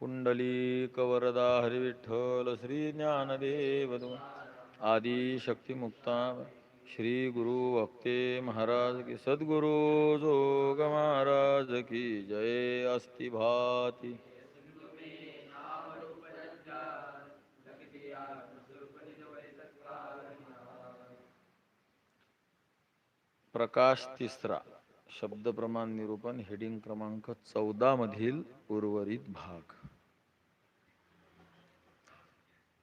पुंडलीकवरदा हरिविठ्ठल श्री ज्ञानदेव आदिशक्तिमुक्ता श्री गुरु वक्ते महाराज की सद्गुरु जोग महाराज की जय अस्ति भाती। प्रकाश तिसरा शब्द प्रमाण निरूपण हेडिंग क्रमांक चौदा मधील उर्वरित भाग.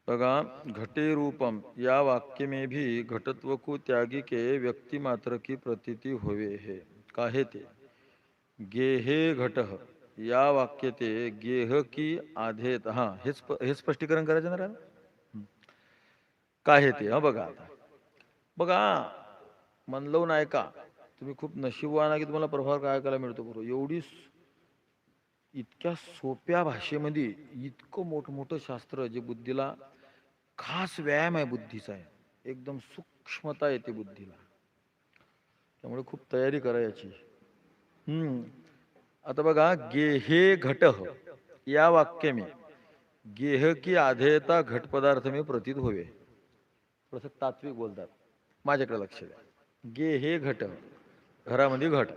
बघा घटे रूपम या वाक्य में भी घटत्व को त्यागी के व्यक्ति मात्र की प्रतीति होवे है. काहे ते? गेहे घट या वाक्य ते गेह की आधेत. हा हे हे स्पष्टीकरण करायचं ना काहे ते? हा बघा आता. बघा मनलव नाही का तुम्ही खूप नशीबवान आहे की तुम्हाला प्रभाव काय ऐकायला मिळतो बरोबर एवढी इतक्या सोप्या भाषेमध्ये इतकं मोठमोठं शास्त्र जे बुद्धीला खास व्यायाम आहे बुद्धीचा आहे एकदम सूक्ष्मता येते बुद्धीला. त्यामुळे खूप तयारी करा याची हम्म. आता बघा गेहे घट या वाक्य मी. गेह की आधेयता घट पदार्थ मी प्रतीत होवे. थोडस तात्विक बोलतात. माझ्याकडे लक्ष द्या. गे हे घट घरामध्ये घट.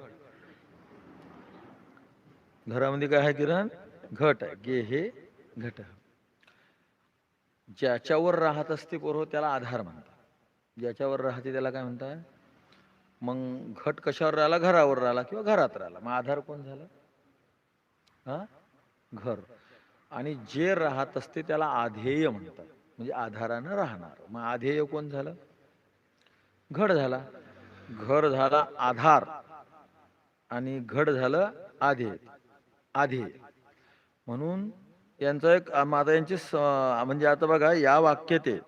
घरामध्ये काय आहे किरण? घट आहे. गे हे घट ज्याच्यावर राहत असते पोरं त्याला आधार म्हणतात. ज्याच्यावर राहते त्याला काय म्हणतात? मग घट कशावर राहिला? घरावर राहिला किंवा घरात राहिला? मग आधार कोण झाला? हा? घर. आणि जे राहत असते त्याला आधेय म्हणतात. म्हणजे आधारानं राहणार. मग आधेय कोण झालं? घड झाला. घर झाला आधार. आणि घड झालं आधेय. आधेय. म्हणून यांचा एक आता यांची स- म्हणजे आता बघा या वाक्य ते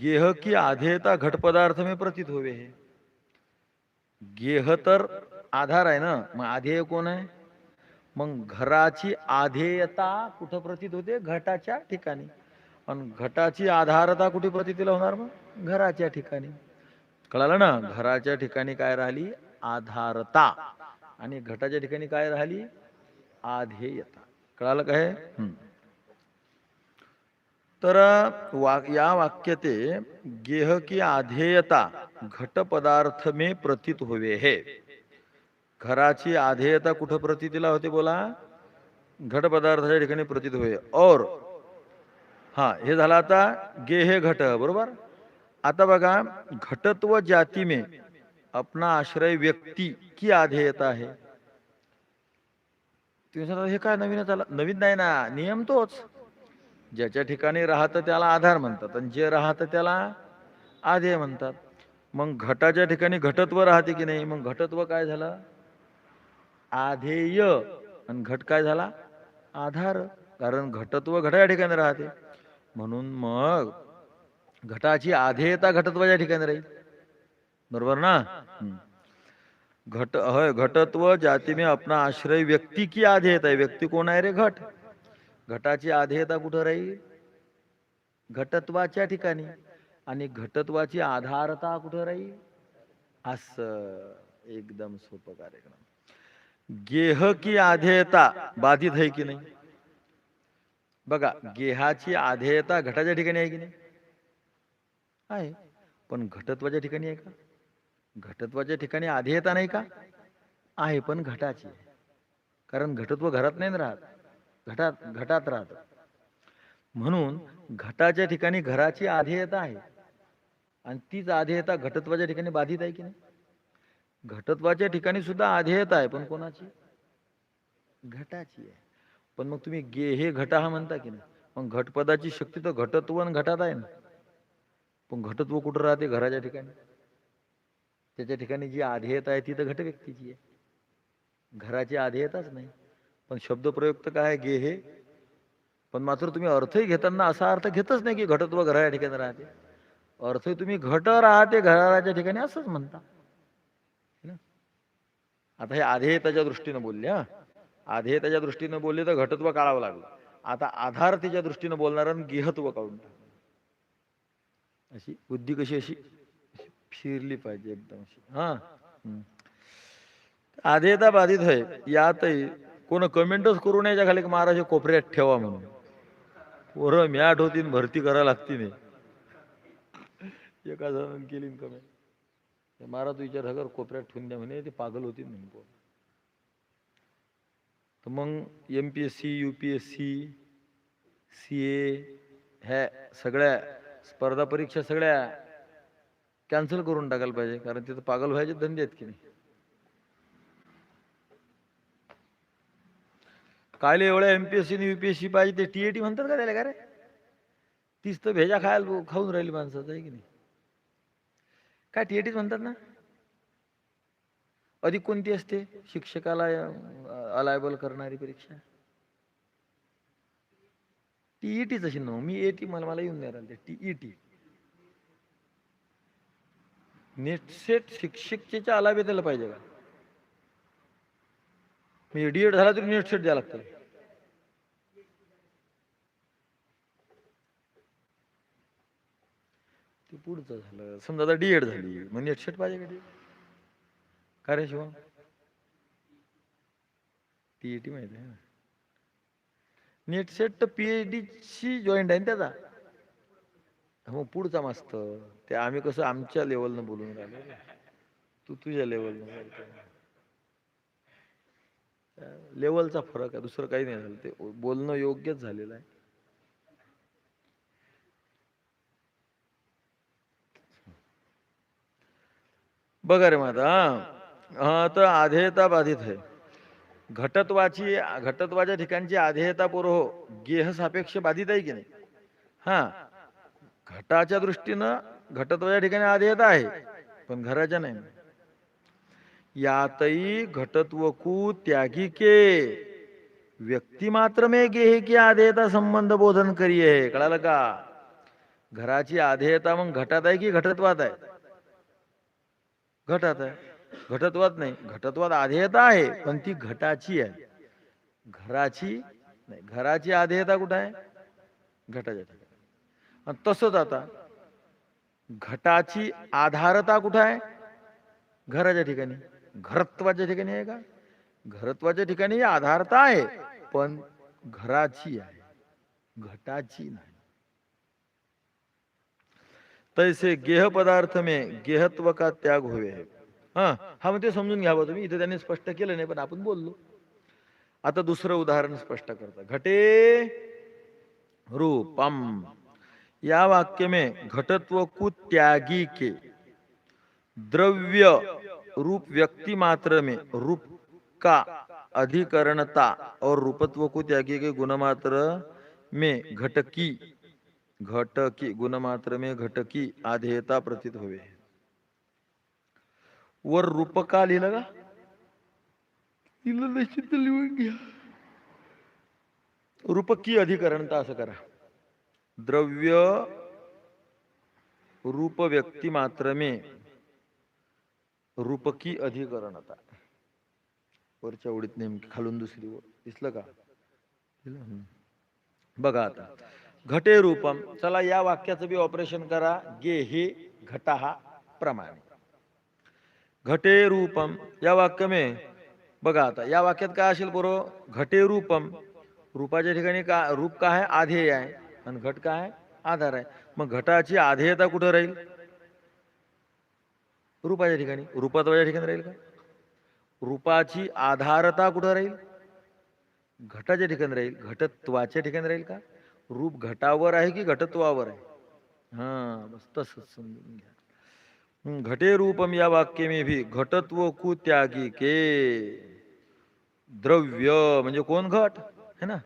गेह की आधेयता घटपदार्थ मी प्रतीत होवे हे. गेह तर आधार आहे ना? मग आधेय कोण आहे? मग घराची आधेयता कुठं प्रतीत होते? घटाच्या ठिकाणी. आणि घटाची आधारता कुठे प्रतीतीला होणार मग? घराच्या ठिकाणी. कळालं ना? घराच्या ठिकाणी काय राहिली? आधारता. आणि घटाच्या ठिकाणी काय राहिली? आधेयता. कळालं काय. तर वा या वाक्य ते गेह की आधेयता घट पदार्थ में प्रतीत होवे है. घराची आधेयता कुठं प्रतीतीला होते बोला? घट पदार्थाच्या ठिकाणी प्रतीत होय और हा हे झालं आता गेहे घट बरोबर? आता बघा घटत्व जाती में अपना आश्रय व्यक्ती की आधेयता आहे? तुम्ही सांगता हे काय नवीन आला? नवीन नाही ना नियम तोच. ज्याच्या ठिकाणी राहतं त्याला आधार म्हणतात आणि जे राहतं त्याला आधेय म्हणतात. मग घटाच्या ठिकाणी घटत्व राहते की नाही? मग घटत्व काय झालं? आधेय. आणि घट काय झाला? आधार. कारण घटत्व घटाच्या ठिकाणी राहते. म्हणून मग घटाची आधेयता घटत्वाच्या ठिकाणी राहील. बरोबर ना? घट होय घटत्व जाती में अपना आश्रय व्यक्ती की आधेयता आहे व्यक्ती कोण आहे रे घट? घटाची आधेयता कुठं राहील? घटत्वाच्या ठिकाणी. आणि घटत्वाची आधारता कुठं राहील? असं एकदम सोपं कार्यक्रम. गेह की आधेयता बाधित आहे की नाही? बघा गेहाची आधेयता घटाच्या ठिकाणी आहे की नाही? आहे. पण घटत्वाच्या ठिकाणी आहे का? घटत्वाच्या ठिकाणी आधेयता नाही का? आहे पण घटाची आहे. कारण घटत्व घरात नाही ना राहत. घटात घटात राहत. म्हणून घटाच्या ठिकाणी घराची आधेयता आहे. आणि तीच आधेयता घटत्वाच्या ठिकाणी बाधित आहे की नाही? घटत्वाच्या ठिकाणी सुद्धा आधेयता आहे पण कोणाची? घटाची आहे. पण मग तुम्ही गे हे घटा हा म्हणता की नाही? मग घटपदाची शक्ती तर घटत्व आणि घटात आहे ना. पण घटत्व कुठं राहते घराच्या ठिकाणी? त्याच्या ठिकाणी जी आधेयता आहे ती तर घट व्यक्तीची आहे. घराची आधेयताच नाही. पण शब्दप्रयोग तर काय आहे, गे हे? पण मात्र तुम्ही अर्थही घेताना असा अर्थ घेतच नाही की घटत्व घराच्या ठिकाणी राहते. अर्थ तुम्ही घट राहते घराच्या ठिकाणी असंच म्हणता. ना? आता हे आधेयताच्या दृष्टीनं बोलले हा. आधेयताच्या दृष्टीनं बोलले तर घटत्व काढावं लागलं. आता आधारतेच्या दृष्टीनं बोलणार गेहत्व काढून टाकलं. अशी बुद्धी कशी अशी? फिरली पाहिजे एकदम. हा. आधेयता बाधित होय. यातही कोण कमेंटच करू नये खाली की महाराज कोपऱ्यात ठेवा म्हणून. पोरं मॅट होती न भरती करायला लागती नाही एका जणांनी केली कमेंट महाराज विचार कर कोपऱ्यात ठेवून द्या म्हणे ते पागल होती म्हणे पोरं. तर मग M P S C U P S C C A ह्या सगळ्या स्पर्धा परीक्षा सगळ्या कॅन्सल करून टाकायला पाहिजे कारण तिथं पागल व्हायचे धंदे आहेत की नाही. कायले एवढ्या एमपीएससी आणि युपीएससी पाहिजे ते टीएटी म्हणतात का त्याला का रे? तीच तर भेजा खायला खाऊन राहिली माणसाचं आहे की नाही? काय टीएटीच म्हणतात ना? अधिक कोणती असते? शिक्षकाला अलायबल करणारी परीक्षा? टीईटीच अशी ना मी एटी मला मला येऊन नाही राहिले टीईटी नेटसेट शिक्षकच्या अलावे त्याला पाहिजे का? मी डीएड झाला तरी नेट सेट द्यावं लागतं. ते पुढचं झालं. समजा आता डीएड झाली. मग नेट सेट पाहिजे का काय रे शिवम टीईटी माहिती आहे ना? नेट सेट तर पीएचडी ची जॉईंट आहे ना त्याचा? मग पुढचा मस्त. ते आम्ही कसं आमच्या लेवलनं बोलून राहिलो. तू तुझ्या लेवलनं लेवलचा फरक आहे दुसरं काही नाही झालं. ते बोलणं योग्यच झालेलं आहे. बघा रे माता हा तर आधेयता बाधित आहे. घटत्वाची घटत्वाच्या ठिकाणची आधेयता पुरो हो, गेह सापेक्ष बाधित आहे की नाही? हा. घटाच्या दृष्टीनं घटत्वाच्या ठिकाणी आधेयता आहे पण घराच्या नाही. यातही घटत्वकू त्यागिके व्यक्ती मात्र मे गेहे की आधेयता संबंध बोधन करिये कळालं का? घराची आधेयता मग घटात आहे की घटत्वात आहे? घटात आहे. घटत्वात नाही. घटत्वात आधेयता आहे पण ती घटाची आहे. घराची नाही. घराची आधेयता कुठं आहे? घटाच्या तसंच आता. घटाची आधारता कुठं आहे? घराच्या ठिकाणी. घरत्वाच्या ठिकाणी आहे का? घरत्वाच्या ठिकाणी आधारता आहे पण घराची आहे. घटाची नाही. तैसे गेह पदार्थ में गेहत्व का त्याग होवे. हा हा मग ते समजून घ्यावं तुम्ही. इथे त्यांनी स्पष्ट केलं नाही पण आपण बोललो. आता दुसरं उदाहरण स्पष्ट करता. घटे रूपम. या वाक्य में घटत्व को त्यागी के। द्रव्य रूप व्यक्ति मात्र में रूप का अधिकरणता और रूपत्व को त्यागी के गुण मात्र में घटकी घटकी गुण मात्र में घटकी आधेयता प्रतीत हुए वर रूप का लिहिलं का लिहिलं निश्चित लिहून घ्या। रूपकी अधिकरणता असं करा। द्रव्य रूप व्यक्ती मात्र में रूपकी अधिकरण आता वरच्या ओळीत नेमकी खालून दुसरी ओळ. दिसलं का? बघा आता. घटे रूपम. चला या वाक्याचं बी ऑपरेशन करा. गे हे घटा हा प्रमाणे. घटे रूपम. या वाक्य मे बघा आता. या वाक्यात काय असेल बरो घटे रूपम. रूपाच्या ठिकाणी का रूप काय आहे? आधेय आहे. आणि घट काय? आहे आधार आहे. मग घटाची आधेयता कुठं राहील? रूपाच्या ठिकाणी. रूपत्वाच्या ठिकाणी राहील का? रूपाची आधारता कुठं राहील? घटाच्या ठिकाणी राहील. घटत्वाच्या ठिकाणी राहील का? रूप घटावर आहे की घटत्वावर आहे? हा बस तसंच समजून घ्या. घटे रूपम या वाक्य मे भी. घटत्व कु त्यागी के. द्रव्य म्हणजे कोण घट? है ना?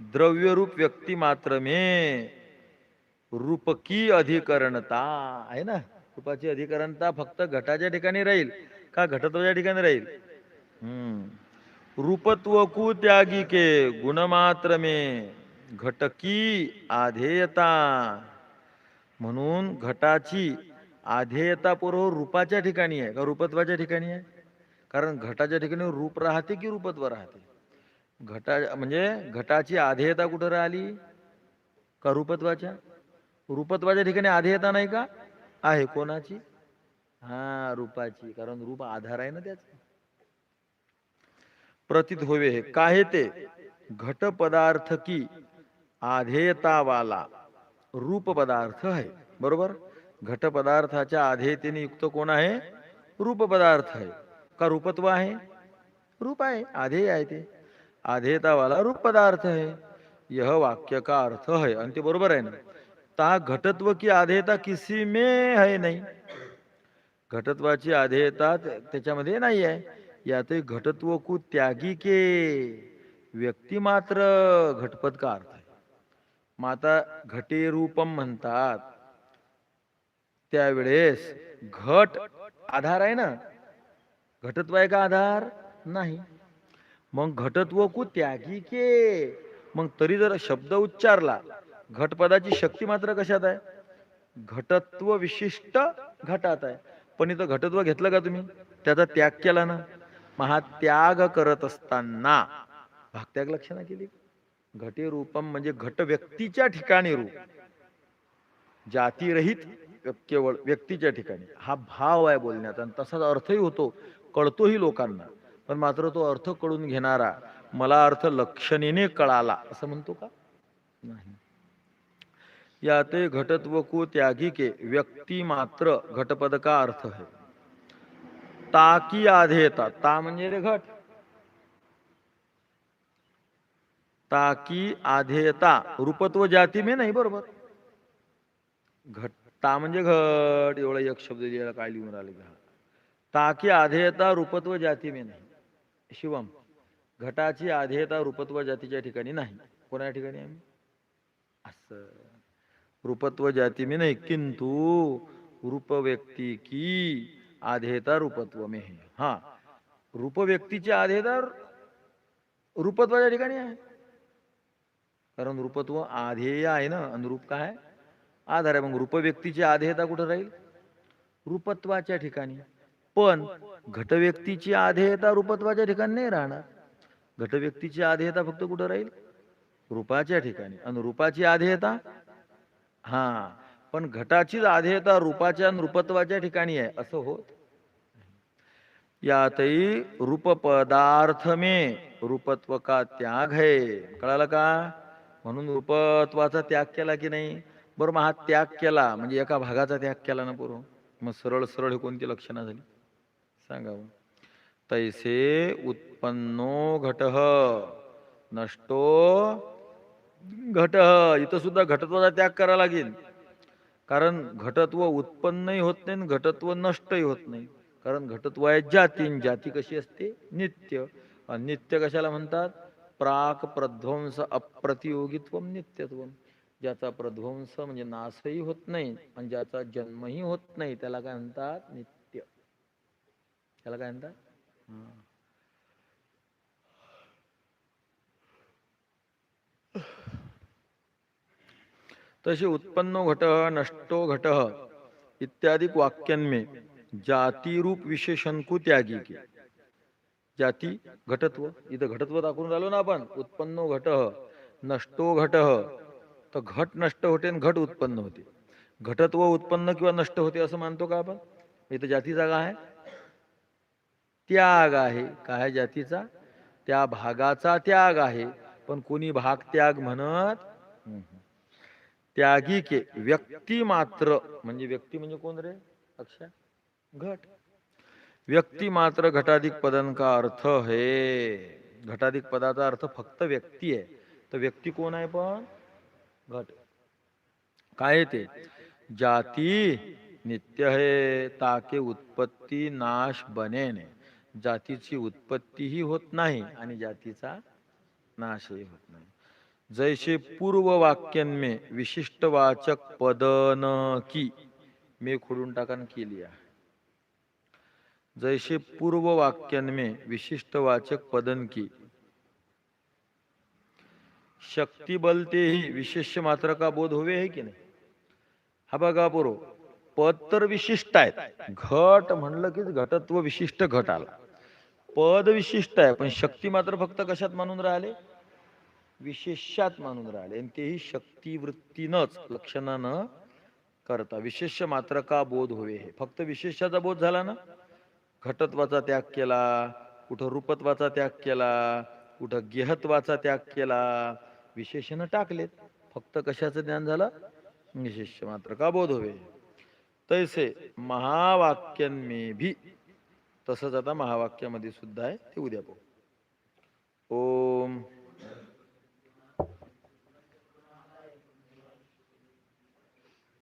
द्रव्य रूप व्यक्ती मात्र मे रूपकी अधिकरणता. आहे ना? रूपाची अधिकरणता फक्त घटाच्या ठिकाणी राहील का घटत्वाच्या ठिकाणी राहील? हम्म. रूपत्व कु त्यागी के गुणमात्र मे घटकी आधेयता. म्हणून घटाची आधेयता पूर्व रूपाच्या ठिकाणी आहे का? रूपत्वाच्या ठिकाणी आहे? कारण घटाच्या ठिकाणी रूप राहते की रूपत्व राहते? घटा म्हणजे घटाची आधेयता कुठं राहिली? का रूपत्वाच्या? रूपत्वाच्या ठिकाणी आधेयता नाही का? आहे. कोणाची? हा रूपाची. कारण रूप आधार आहे ना त्याचा. प्रतीत होवे हे. काय ते? घट पदार्थ की आधेयतावाला रूप पदार्थ आहे. बरोबर? घट पदार्थाच्या आधेयतेने युक्त कोण आहे? रूप पदार्थ आहे. का रूपत्व आहे? रूप आहे. आधेय आहे ते. आधेयतावाला रूप पदार्थ है। यह वाक्य का अर्थ है। आणि ते बरोबर आहे ना? ता घटत्व की आधेयता किसी में है नाही। घटत्वाची आधेयता त्याच्यामध्ये नाही आहे। यात घटत्व कु त्यागी के। व्यक्ती मात्र घटपद का अर्थ आहे माता घटे रूपम म्हणतात। त्यावेळेस घट आधार आहे ना? घटत्व आहे का आधार? नाही. मग घटत्व कु त्यागी के. मग तरी जर शब्द उच्चारला घटपदाची शक्ती मात्र कशात आहे? घटत्व विशिष्ट घटात आहे. पण इथं घटत्व घेतलं का तुम्ही? त्याचा त्याग केला ना. मग हा त्याग करत असताना. भागत्याग लक्षणा केली घटे रूपम म्हणजे घट व्यक्तीच्या ठिकाणी रूप. जातीरहित केवळ व्यक्तीच्या ठिकाणी. हा भाव आहे बोलण्याचा. आणि तसाच अर्थही होतो कळतोही लोकांना. पण मात्र तो अर्थ कळून घेणारा मला अर्थ लक्षणेने कळाला असं म्हणतो का? नाही. या ते घटत्व को त्यागी के व्यक्ती मात्र घटपद का अर्थ है. ताकी आधेयता ता म्हणजे रे घट. ताकी आधेयता रूपत्व जाती मे नाही बरोबर. घट ता म्हणजे घट एवढा एक शब्द लिहायला काय लिहून राहिले? ताकी आधेयता रूपत्व जाती मे नाही. शिवम घटाची आधेयता रूपत्व जातीच्या ठिकाणी नाही. कोणा ठिकाणी आम्ही? असं. रूपत्व जाती मी नाही किंतु रूप व्यक्ती की आधेयता रूपत्व मे हे हा. रूप व्यक्तीची आधेयता रूपत्वाच्या ठिकाणी आहे. कारण रूपत्व आधेय आहे ना अनुरूप काय? आधार आहे. मग रूप व्यक्तीची आधेयता कुठं राहील? रूपत्वाच्या ठिकाणी. पण घट व्यक्तीची आधेयता रूपत्वाच्या ठिकाणी नाही राहणार. घट व्यक्तीची आधेयता फक्त कुठं राहील? रूपाच्या ठिकाणी. आणि रूपाची आधेयता? हा. पण घटाचीच आधेयता रूपाच्या नृपत्वाच्या ठिकाणी आहे. असं होत यातही रूप पदार्थ मे रूपत्व का त्याग आहे कळालं का? म्हणून रूपत्वाचा त्याग केला की नाही? बरं मग हा त्याग केला म्हणजे एका भागाचा त्याग केला ना पूर्व मग सरळ सरळ हे कोणती लक्षणं झाली? सांगावं तैसे उत्पन्नो घट नष्टो घट. इथं सुद्धा घटत्वाचा त्याग करावा लागेल. कारण घटत्व उत्पन्नही होत नाही आणि घटत्व नष्टही होत नाही. कारण घटत्व आहे जाती जाती कशी असते? नित्य. नित्य कशाला म्हणतात? प्राक प्रध्वंस अप्रतियोगित्व नित्यत्व. ज्याचा प्रध्वंस म्हणजे नाशही होत नाही आणि ज्याचा जन्मही होत नाही त्याला काय म्हणतात? नित्य. त्याला काय म्हणतात? तसे उत्पन्नो घट नष्टो घट इत्यादी वाक्यांमे जाती रूप विशेषण को त्यागी. के जाती घटत्व इथं घटत्व दाखवून राहिलो ना आपण. उत्पन्नो घट नष्टो घट तर घट नष्ट होते आणि घट उत्पन्न होते. घटत्व उत्पन्न किंवा नष्ट होते असं मानतो का आपण? इथं जाती जागा आहे. त्याग आहे. काय जातीचा? त्या भागाचा त्याग आहे. पण कोणी भाग त्याग म्हणत त्यागी के व्यक्ती मात्र म्हणजे व्यक्ती म्हणजे कोण रे? अक्षा घट. व्यक्ती मात्र घटाधिक पदन का अर्थ हे. घटाधिक पदाचा अर्थ फक्त व्यक्ती आहे. तर व्यक्ती कोण आहे पण? घट. काय आहे ते? जाती नित्य हे ताके उत्पत्ती नाश बनेने. जातीची उत्पत्तीही होत नाही आणि जातीचा नाशही होत नाही. जैसे पूर्व वाक्यांमे विशिष्ट वाचक पदन की. मे खोडून टाकन केली आहे. जैसे पूर्व वाक्यांमे विशिष्ट वाचक पदन की. शक्ती बलते ही विशेष मात्र का बोध होवे आहे की नाही? हा बघा बरो पद तर विशिष्ट आहेत. घट म्हणलं की घटत्व विशिष्ट घट आला. पद विशिष्ट आहे पण शक्ती मात्र फक्त कशात मानून राहिले? विशेषात मानून राहिले. आणि तेही शक्ती वृत्तीनच लक्षणानं करता. विशेष मात्र का बोध होवे हे? फक्त विशेषाचा बोध झाला ना? घटत्वाचा त्याग केला कुठं रूपत्वाचा त्याग केला कुठं गेहत्वाचा त्याग केला विशेषण टाकलेत. फक्त कशाचं ज्ञान झालं? विशेष मात्र का बोध होवे? तैसे महावाक्यांमे भी तसंच आता महावाक्यामध्ये सुद्धा आहे. ते उद्या पाहू. ओम.